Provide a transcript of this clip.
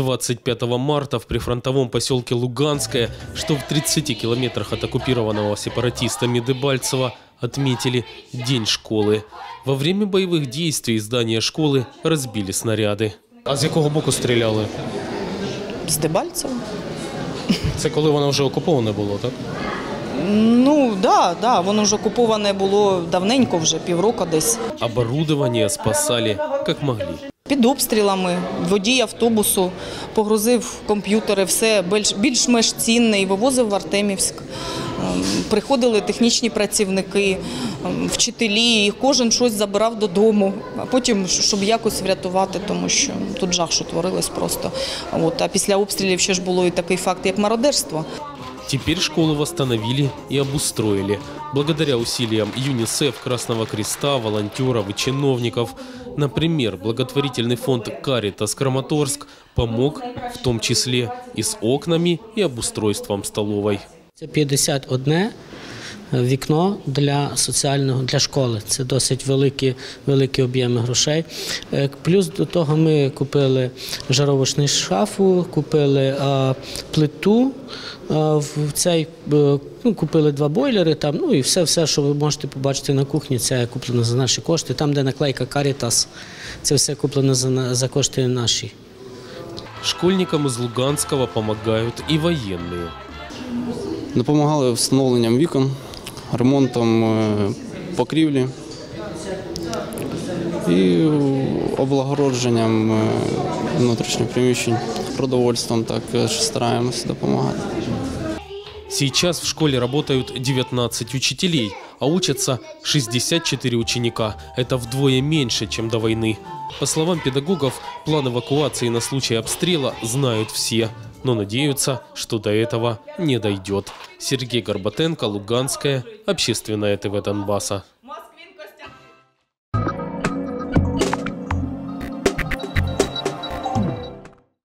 25 марта в прифронтовом поселке Луганское, что в 30 километрах от оккупированного сепаратистами Дебальцева, отметили День школы. Во время боевых действий здание школы разбили снаряди. А з якого боку стріляли? З Дебальцева. Це коли воно вже окуповане було, так? Ну, да, да, воно ж окуповане було давненько, вже півроку десь. Оборудование спасали как могли. Під обстрілами водій автобусу погрузив комп'ютери, все більш- більш-менш цінне і вивозив в Артемівськ. Ем, Приходили технічні працівники, ем, вчителі, і кожен щось забирав додому, а потім, щоб якось врятувати, тому що тут жах, що творилось просто. От, а після обстрілів ще ж було і такий факт, як мародерство. Теперь школу восстановили и обустроили. Благодаря усилиям ЮНИСЕФ, Красного Креста, волонтеров и чиновников. Например, благотворительный фонд «Каритас Краматорск» помог в том числе и с окнами, и обустройством столовой. Це 51 вікно для соціального для школи. Це досить великі, великі об'єми грошей. Е, Плюс до того ми купили жаровочний шафу, купили плиту. В цей е, ну, купили два бойлери там. Ну і все, все, що ви можете побачити на кухні, це куплено за наші кошти. Там, де наклейка Caritas, це все куплено за, на- за кошти наші. Школьникам из Луганского помогают и военные. Допомагали встановленням вікон, ремонтом е, покрівлі і облагородженням е, внутрішніх приміщень, продовольством також стараємося допомагати. Сейчас в школе работают 19 учителей, а учатся 64 ученика. Это вдвое меньше, чем до войны. По словам педагогов, план эвакуации на случай обстрела знают все, но надеются, что до этого не дойдет. Сергей Горбатенко, Луганская, Общественное ТВ Донбасса.